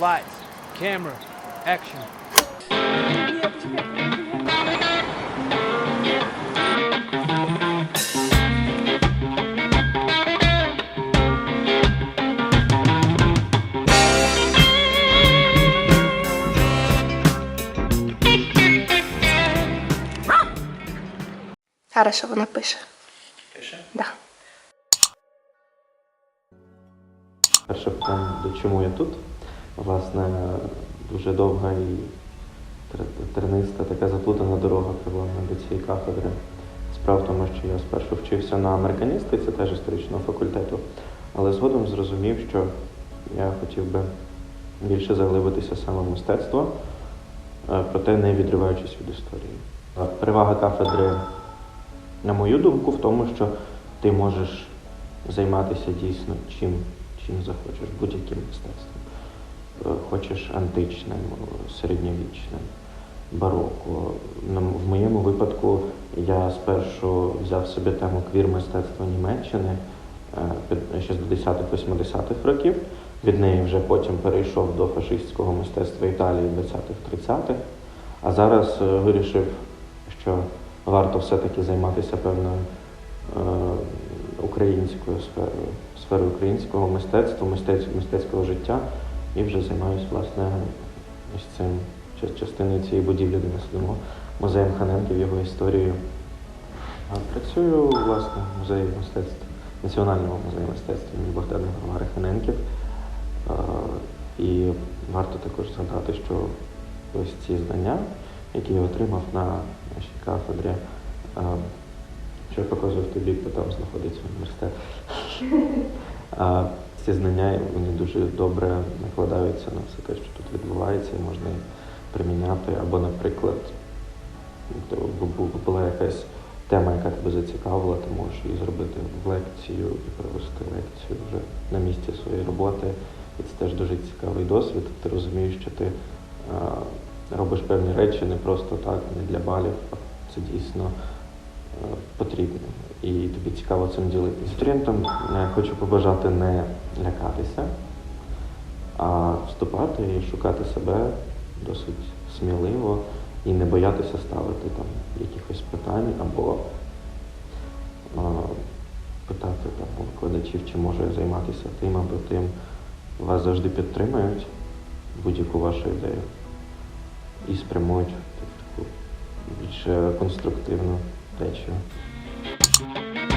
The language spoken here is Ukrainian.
Lights, camera, action. Хорошо, вона пише. Пише? Да. Перше питання, до чому я тут? Власне, дуже довга і тер- терниста, така заплутана дорога привела до цієї кафедри. Справа в тому, що я спершу вчився на американістиці, теж історичного факультету, але згодом зрозумів, що я хотів би більше заглибитися саме в мистецтво, е, проте не відриваючись від історії. Е, Перевага кафедри, на мою думку, в тому, що ти можеш займатися дійсно чим, чим захочеш, будь-яким мистецтвом. Хочеш античним, середньовічним, бароко. В моєму випадку я спершу взяв собі тему квір-мистецтва Німеччини е, ще з 20-80-х років. Від неї вже потім перейшов до фашистського мистецтва Італії 20-30-х. А зараз е, вирішив, що варто все-таки займатися певною е, українською сферою, сферою українського мистецтва, мистецького життя, і вже займаюся власне ось цим частиною цієї будівлі, де ми сидимо, музеєм Ханенків, його історією. Працюю власне в музеї мистецтва, Національному музеї мистецтва імені Богдана Громари Ханенків. І варто також згадати, що ось ці знання, які я отримав на нашій кафедрі, що я показую в той бік, то там знаходиться університет. Ці знання вони дуже добре накладаються на все те, що тут відбувається, і можна приміняти. Або, наприклад, була якась тема, яка тебе зацікавила, ти можеш її зробити в лекцію і провести лекцію вже на місці своєї роботи. І це теж дуже цікавий досвід. Ти розумієш, що ти робиш певні речі не просто так, не для балів, а це дійсно е. І тобі цікаво цим ділитися. Студентам е, хочу побажати не лякатися, а вступати і шукати себе досить сміливо і не боятися ставити там якихось питань або а, питати там викладачів, чи може я займатися тим або тим. Вас завжди підтримують будь-яку вашу ідею і спрямують в таку більш конструктивну Beijo.